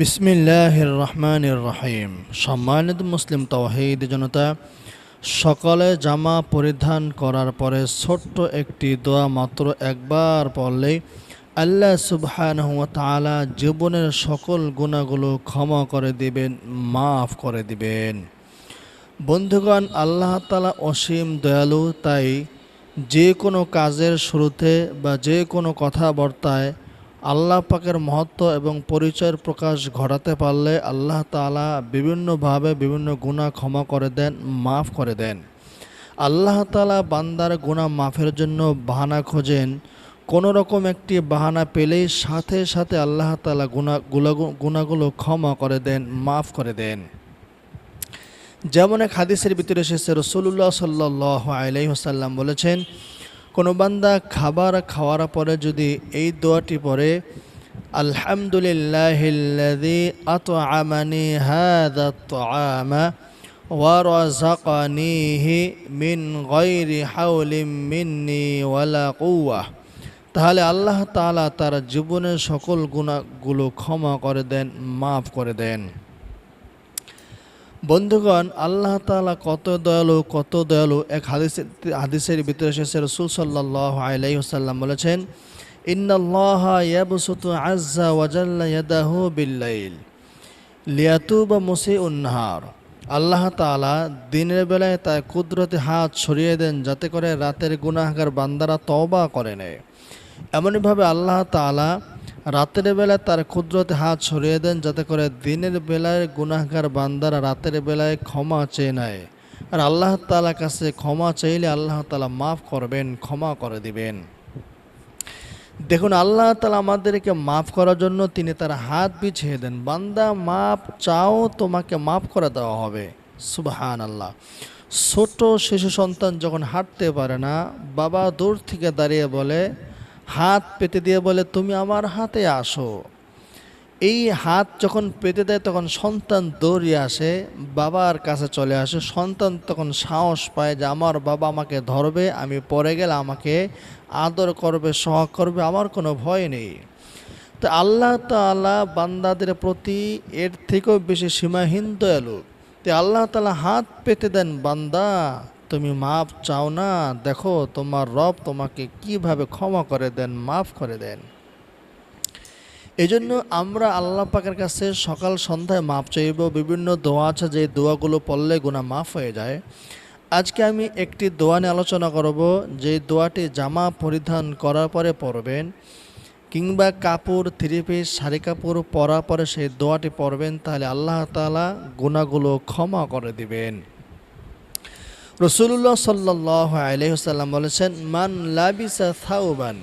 বিসমিল্লাহির রহমানির রহিম সম্মানিত মুসলিম তৌহিদ জনতা, সকালে জামা পরিধান করার পরে ছোট্ট একটি দোয়া মাত্র একবার পড়লেই আল্লাহ সুবহানাহু ওয়া তাআলা জীবনের সকল গুণাগুলো ক্ষমা করে দিবেন, মাফ করে দিবেন। বন্ধুগণ, আল্লাহ তালা অসীম দয়ালু, তাই যে কোনো কাজের শুরুতে বা যে কোনো কথাবার্তায় আল্লাহ পাকের মহত্ব এবং পরিচয়ের প্রকাশ ঘটাতে পারলে আল্লাহ তালা বিভিন্নভাবে বিভিন্ন গুণা ক্ষমা করে দেন, মাফ করে দেন। আল্লাহ তালা বান্দার গুণা মাফের জন্য বাহানা খোঁজেন। কোনো রকম একটি বাহানা পেলেই সাথে সাথে আল্লাহ তালা গুণা গুণাগুলো ক্ষমা করে দেন, মাফ করে দেন। যেমন এক হাদিসের ভিতরে এসেছে রসুল্লাহ সাল্লাহ আলাইসাল্লাম বলেছেন কোনো বান্দা খাবার খাওয়ার পরে যদি এই দোয়াটি পড়ে রাযাকানিহি মিন তাহলে আল্লাহ তাআলা তার জীবনের সকল গুণাগুলো ক্ষমা করে দেন, মাফ করে দেন। বন্ধুগণ, আল্লাহ তাআলা কত দয়ালু কত দয়ালু এক হাদিসের হাদিসের ভিতরে এসেছে রসুল সাল্লাহ আলাইসাল্লাম বলেছেন ওয়াজাল্লা ইয়াদাহু বিল্লাইল লিয়াতুবা মুসি উন্নাহার আল্লাহ তাআলা দিনের বেলায় তার কুদরতি হাত ছড়িয়ে দেন যাতে করে রাতের গুনাহগার বান্দারা তওবা করে নেয়। এমনইভাবে আল্লাহ তাআলা রাতের বেলায় তার কুদরতে হাত ছড়িয়ে দেন যাতে করে দিনের বেলায় গুনাহগার বান্দারা রাতের বেলায় ক্ষমা চেয়ে নেয়। আর আল্লাহ তালার কাছে ক্ষমা চাইলে আল্লাহ তালা মাফ করবেন, ক্ষমা করে দিবেন। দেখুন, আল্লাহ তালা আমাদেরকে মাফ করার জন্য তিনি তার হাত বিছিয়ে দেন। বান্দা মাপ চাও, তোমাকে মাফ করে দেওয়া হবে। সুবহান আল্লাহ ছোট শিশু সন্তান যখন হাঁটতে পারে না, বাবা দূর থেকে দাঁড়িয়ে বলে হাত পেতে দিয়ে বলে, তুমি আমার হাতে আসো। এই হাত যখন পেতে দেয়, তখন সন্তান দৌড়িয়ে আসে, বাবার কাছে চলে আসে। সন্তান তখন সাহস পায় যে, আমার বাবা আমাকে ধরবে, আমি পরে গেলে আমাকে আদর করবে, সহগ করবে, আমার কোনো ভয় নেই। তো আল্লাহ তালা বান্দাদের প্রতি এর থেকেও বেশি সীমাহীন দয়ালু। তো আল্লাহ তালা হাত পেতে দেন বান্দা। তুমি মাফ চাও না। দেখো, তোমার রব তোমাকে কীভাবে ক্ষমা করে দেন, মাফ করে দেন। এই জন্য আমরা আল্লাহ পাকের কাছে সকাল সন্ধ্যায় মাপ চাইব। বিভিন্ন দোয়া আছে যে দোয়াগুলো পড়লে গুণা মাফ হয়ে যায়। আজকে আমি একটি দোয়া নিয়ে আলোচনা করব যে দোয়াটি জামা পরিধান করার পরে পড়বেন, কিংবা কাপড় থ্রি পিস শাড়ি কাপড় পরার পরে সেই দোয়াটি পড়বেন, তাহলে আল্লাহ তালা গুণাগুলো ক্ষমা করে দিবেন। রসুল্লাহ সাল্লাহ আলহিহাল্লাম বলেছেন, মান লাবিসা থাউবান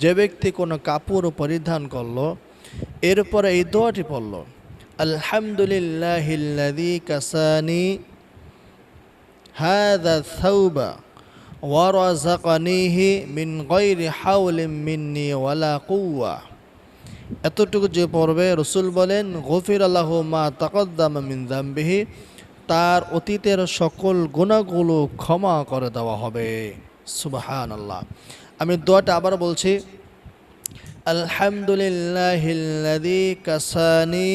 যে ব্যক্তি কোনো কাপড় পরিধান করল এরপরে এই দোয়াটি পড়ল আলহামদুলিল্লাহিল্লাদি কাসানি হাদা থাউবা ওয়ারাজাকানিহি মিন গৈরি হাউলিম মিন্নি ওয়ালা কুয়া এতটুকু যে পড়বে, রসুল বলেন গফির আল্লাহ মা তাকদ্দামা মিন দাম্বিহি তার অতীতের সকল গুণাগুলো ক্ষমা করে দেওয়া হবে। সুবাহান আল্লাহ আমি দোয়াটা আবার বলছি। আলহামদুলিল্লাহিল্লাযী কাসানি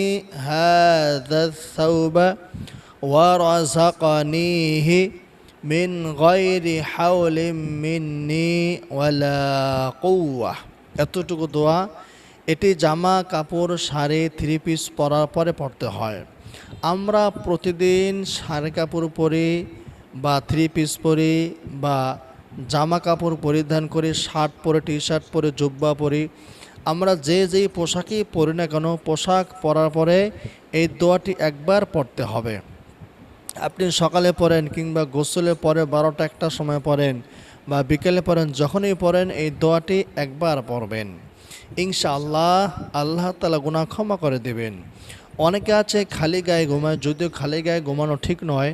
মিন গায়রি হাওলিন মিন্নি ওয়ালা এতটুকু দোয়া, এটি জামা কাপড়, শাড়ি, থ্রি পিস পরার পরে পড়তে হয়। আমরা প্রতিদিন শাড়ি কাপড় পরি বা থ্রি পিস পরি বা জামা কাপড় পরিধান করি শার্ট পরে টি শার্ট পরে, জুব্বা পরি, আমরা যে যেই পোশাকই পরি না কেন, পোশাক পরার পরে এই দোয়াটি একবার পড়তে হবে। আপনি সকালে পড়েন কিংবা গোসলে পরে বারোটা একটা সময় পড়েন বা বিকেলে পড়েন, যখনই পড়েন, এই দোয়াটি একবার পড়বেন। ইনশাআল্লাহ আল্লাহ তালা গুণা ক্ষমা করে দেবেন। অনেকে আছে খালি গায়ে ঘুমায়, যদিও খালি গায়ে ঘুমানো ঠিক নয়।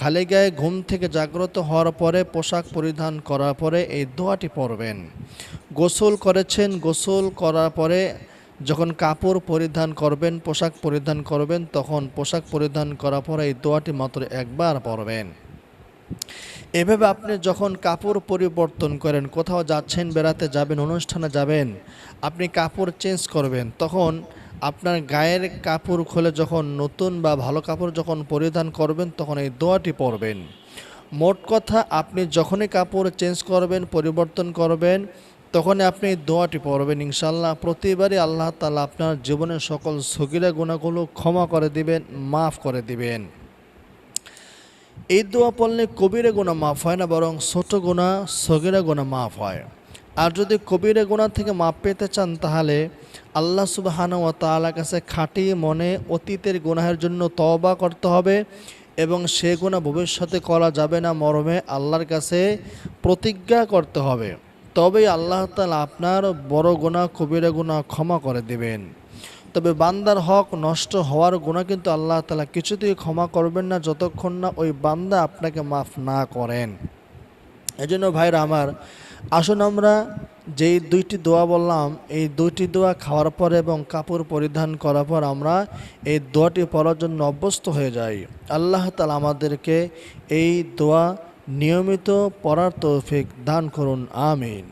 খালি গায়ে ঘুম থেকে জাগ্রত হওয়ার পরে পোশাক পরিধান করার পরে এই দোয়াটি পরবেন গোসল করেছেন, গোসল করার পরে যখন কাপড় পরিধান করবেন, পোশাক পরিধান করবেন, তখন পোশাক পরিধান করার পরে এই দোয়াটি মাত্র একবার পরবেন এভাবে আপনি যখন কাপড় পরিবর্তন করেন, কোথাও যাচ্ছেন, বেড়াতে যাবেন, অনুষ্ঠানে যাবেন, আপনি কাপড় চেঞ্জ করবেন, তখন আপনার গায়ের কাপড় খুলে যখন নতুন বা ভালো কাপড় যখন পরিধান করবেন, তখন এই দোয়াটি পড়বেন। মোট কথা, আপনি যখনই কাপড় চেঞ্জ করবেন, পরিবর্তন করবেন, তখনই আপনি দোয়াটি পড়বেন ইনশাল্লাহ প্রতিবারই আল্লাহ তালা আপনার জীবনের সকল সগিরা গুণাগুলো ক্ষমা করে দিবেন, মাফ করে দিবেন। এই দোয়া পড়লে কবিরে গোনা মাফ হয় না, বরং ছোট গোনা সগিরা গোনা মাফ হয়। আর যদি কবিরে গোনা থেকে মাপ পেতে চান, তাহলে আল্লাহ সুবাহানা ও তাআলার কাছে খাঁটি মনে অতীতের গুনাহের জন্য তওবা করতে হবে এবং সে গুণা ভবিষ্যতে করা যাবে না, মরমে আল্লাহর কাছে প্রতিজ্ঞা করতে হবে। তবেই আল্লাহ তালা আপনার বড় গুণা কবিরা গুণা ক্ষমা করে দেবেন। তবে বান্দার হক নষ্ট হওয়ার গুণা কিন্তু আল্লাহ তালা কিছুতেই ক্ষমা করবেন না, যতক্ষণ না ওই বান্দা আপনাকে মাফ না করেন। এজন্য ভাইরা আমার আসুন আমরা যেই দুইটি দোয়া বললাম, এই দুইটি দোয়া খাওয়ার পর এবং কাপড় পরিধান করার পর আমরা এই দোয়াটি পড়ার জন্য অভ্যস্ত হয়ে যাই। আল্লাহ তালা আমাদেরকে এই দোয়া নিয়মিত পড়ার তৌফিক দান করুন, আমিন।